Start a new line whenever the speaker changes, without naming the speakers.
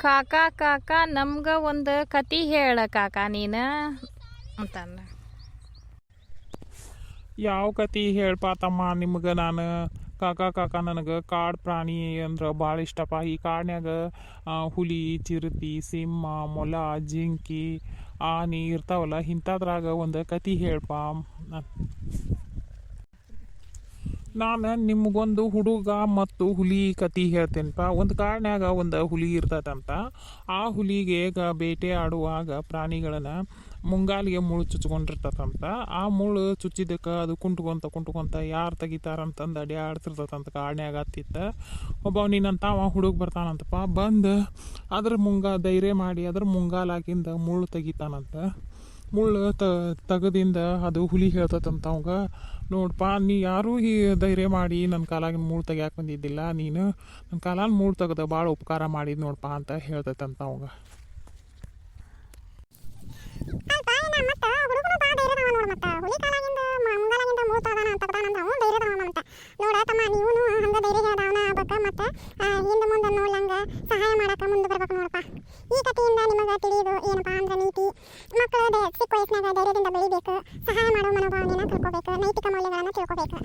ಕಾಕ, ಕಾಕಾ, ನಮ್ಗ ಒಂದು ಕತಿ ಹೇಳ, ಕಾಕಾ, ನೀನ? ಅಂತಂದ
ಯಾವ ಕತಿ ಹೇಳ್ಪ ತಮ್ಮ ನಿಮ್ಗೆ ನಾನು? ಕಾಕಾ ಕಾಕಾ, ನನಗೆ ಕಾಡು ಪ್ರಾಣಿ ಅಂದ್ರೆ ಭಾಳ ಇಷ್ಟಪ್ಪ ಈ ಕಾಡ್ನ್ಯಾಗ ಹುಲಿ, ಚಿರತಿ, ಸಿಂಹ, ಮೊಲ, ಜಿಂಕಿ, ಆನೆ ಇರ್ತಾವಲ್ಲ ಇಂಥದ್ರಾಗ ಒಂದು ಕತಿ ಹೇಳ್ಪ. ನಾನು ನಿಮಗೊಂದು ಹುಡುಗ ಮತ್ತು ಹುಲಿ ಕತಿ ಹೇಳ್ತೇನಪ್ಪ ಒಂದು ಕಾಡ್ನ್ಯಾಗ ಒಂದು ಹುಲಿ ಇರ್ತದಂತ ಆ ಹುಲಿಗೆ ಈಗ ಬೇಟೆ ಆಡುವಾಗ ಪ್ರಾಣಿಗಳನ್ನ ಮುಂಗಾಲಿಗೆ ಮುಳ್ಳು ಚುಚ್ಕೊಂಡಿರ್ತದಂತ ಆ ಮುಳ್ಳು ಚುಚ್ಚಿದಕ್ಕೆ ಅದು ಕುಂಟ್ಕೊಂತ ಕುಂಟ್ಕೊಂತ ಯಾರು ತೆಗಿತಾರಂತಂದು ಅಡಿ ಆಡ್ತಿರ್ತದಂತ ಕಾಡಿನಾಗ ಹತ್ತಿತ್ತ ಒಬ್ಬ ನೀನಂತ ಅವ ಹುಡುಗ ಬರ್ತಾನಂತಪ್ಪ. ಬಂದು ಅದ್ರ ಮುಂಗ ಧೈರ್ಯ ಮಾಡಿ ಅದ್ರ ಮುಂಗಾಲಾಗಿಂದ ಮುಳ್ಳು ತೆಗಿತಾನಂತ. ಮುಳ್ಳು ತ, ತೆಗದಿಂದ ಅದು ಹುಲಿ ಹೇಳ್ತತಂತ ಅವಂಗ. ನೋಡಪ್ಪ ನೀ ಯಾರೂ ಈ ಧೈರ್ಯ ಮಾಡಿ ನನ್ನ ಕಾಲಾಗಿನ ಮೂಳು ತೆಗ್ಯಾಕೆ ಬಂದಿದ್ದಿಲ್ಲ. ನೀನು ನನ್ನ ಕಾಲಾನ ಮೂಳು ತೆಗೆದ ಭಾಳ ಉಪಕಾರ ಮಾಡಿದ್ ನೋಡಪ್ಪ ಅಂತ ಹೇಳ್ತೈತಂತ ಅವಂಗ.
ನೋಡ್ ತಮ್ಮ ನೀವು ಹಂಗ ಧೈರ್ಯ ಹೇಳ್ದವನ ಬಗ್ಗ ಮತ್ತ ಹಿಂದೆ ಮುಂದ ನೋಡ್ಲಂಗ ಸಹಾಯ ಮಾಡಕ ಮುಂದೆ ನೈತಿಕ ಮೌಲ್ಯಗಳನ್ನು ತಿಳ್ಕೋಬೇಕು.